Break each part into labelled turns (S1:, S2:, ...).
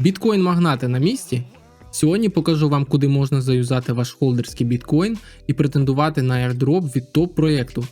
S1: Біткоін-магнати на місці. Сьогодні покажу вам, куди можна заюзати ваш холдерський біткоін і претендувати на airdrop від топ-проєкту.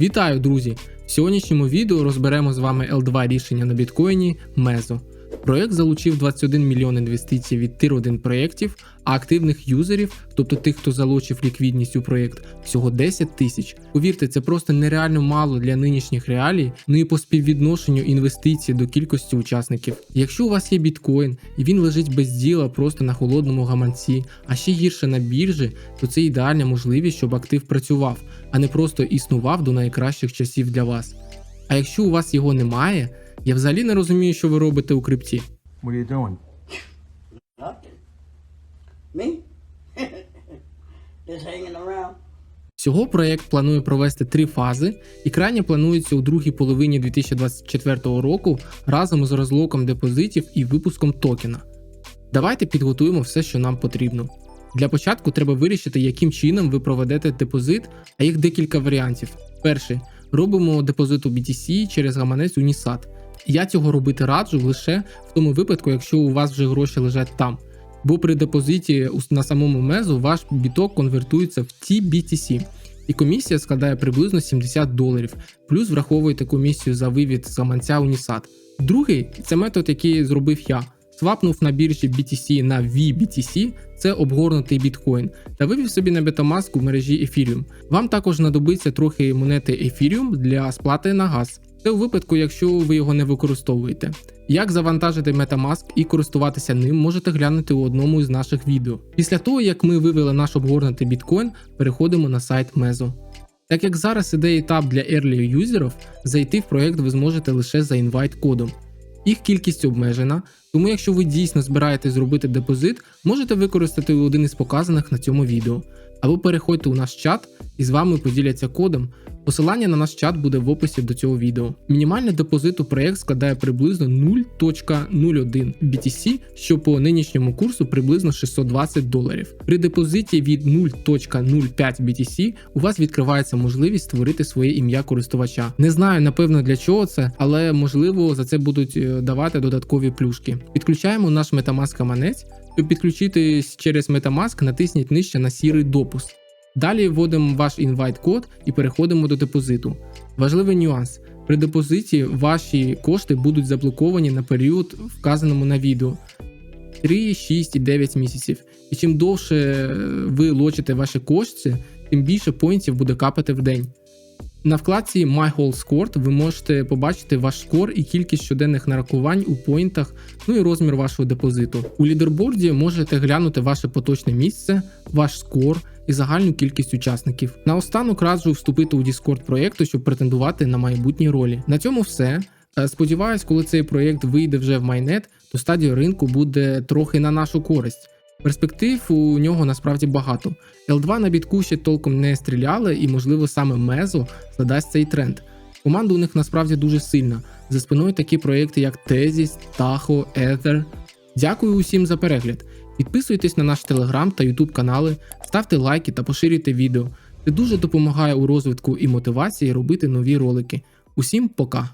S1: Вітаю, друзі! В сьогоднішньому відео розберемо з вами L2 рішення на біткоїні Mezo. Проєкт залучив 21 мільйон інвестицій від тир 1 проєктів, а активних юзерів, тобто тих, хто залучив ліквідність у проєкт, всього 10 тисяч. Повірте, це просто нереально мало для нинішніх реалій, ну і по співвідношенню інвестицій до кількості учасників. Якщо у вас є біткоін і він лежить без діла просто на холодному гаманці, а ще гірше на біржі, то це ідеальна можливість, щоб актив працював, а не просто існував до найкращих часів для вас. А якщо у вас його немає, я взагалі не розумію, що ви робите у крипті.
S2: What are you doing?
S3: Nothing. Me? Just hanging around.
S1: Всього проєкт планує провести три фази, і крайня планується у другій половині 2024 року разом з розлоком депозитів і випуском токена. Давайте підготуємо все, що нам потрібно. Для початку треба вирішити, яким чином ви проведете депозит, а їх декілька варіантів. Перший робимо депозит у BTC через гаманець Unisat. Я цього робити раджу лише в тому випадку, якщо у вас вже гроші лежать там. Бо при депозиті на самому мезу ваш біток конвертується в TBTC, і комісія складає приблизно 70 доларів, плюс враховуєте комісію за вивід з гаманця Unisat. Другий це метод, який зробив я. Свапнув на біржі BTC на VBTC, це обгорнутий біткоін, та вивів собі на Metamask у мережі Ethereum. Вам також знадобиться трохи монети Ethereum для сплати на газ. Це у випадку, якщо ви його не використовуєте. Як завантажити Metamask і користуватися ним, можете глянути у одному із наших відео. Після того, як ми вивели наш обгорнутий біткоін, переходимо на сайт Mezo. Так як зараз іде етап для early юзерів, зайти в проект ви зможете лише за інвайт-кодом. Їх кількість обмежена, тому якщо ви дійсно збираєтесь зробити депозит, можете використати один із показаних на цьому відео. Або переходьте у наш чат і з вами поділяться кодом. Посилання на наш чат буде в описі до цього відео. Мінімальний депозит у проєкт складає приблизно 0.01 BTC, що по нинішньому курсу приблизно 620 доларів. При депозиті від 0.05 BTC у вас відкривається можливість створити своє ім'я користувача. Не знаю напевно для чого це, але можливо за це будуть е, давати додаткові плюшки. Підключаємо наш Metamask гаманець. Щоб підключитись через Metamask, натисніть нижче на сірий допуск. Далі вводимо ваш інвайт-код і переходимо до депозиту. Важливий нюанс: при депозиті ваші кошти будуть заблоковані на період, вказаному на відео 3, 6 і 9 місяців. І чим довше е, ви лочите ваші кошти, тим більше поінтів буде капати в день. На вкладці My Whole Scored ви можете побачити ваш скор і кількість щоденних нарахувань у поінтах, ну і розмір вашого депозиту. У лідерборді можете глянути ваше поточне місце, ваш скор і загальну кількість учасників. Наостанок раджу вступити у Discord проєкту, щоб претендувати на майбутні ролі. На цьому все. Е, Сподіваюсь, коли цей проєкт вийде вже в майнет, то стадія ринку буде трохи на нашу користь. Перспектив у нього насправді багато. L2 на бітку ще толком не стріляли, і, можливо, саме Мезо задасть цей тренд. Команда у них насправді дуже сильна. За спиною такі проєкти, як Tezis, Tahoe, Ether. Дякую усім за перегляд. Підписуйтесь на наш телеграм та ютуб канали, ставте лайки та поширюйте відео. Це дуже допомагає у розвитку і мотивації робити нові ролики. Усім пока!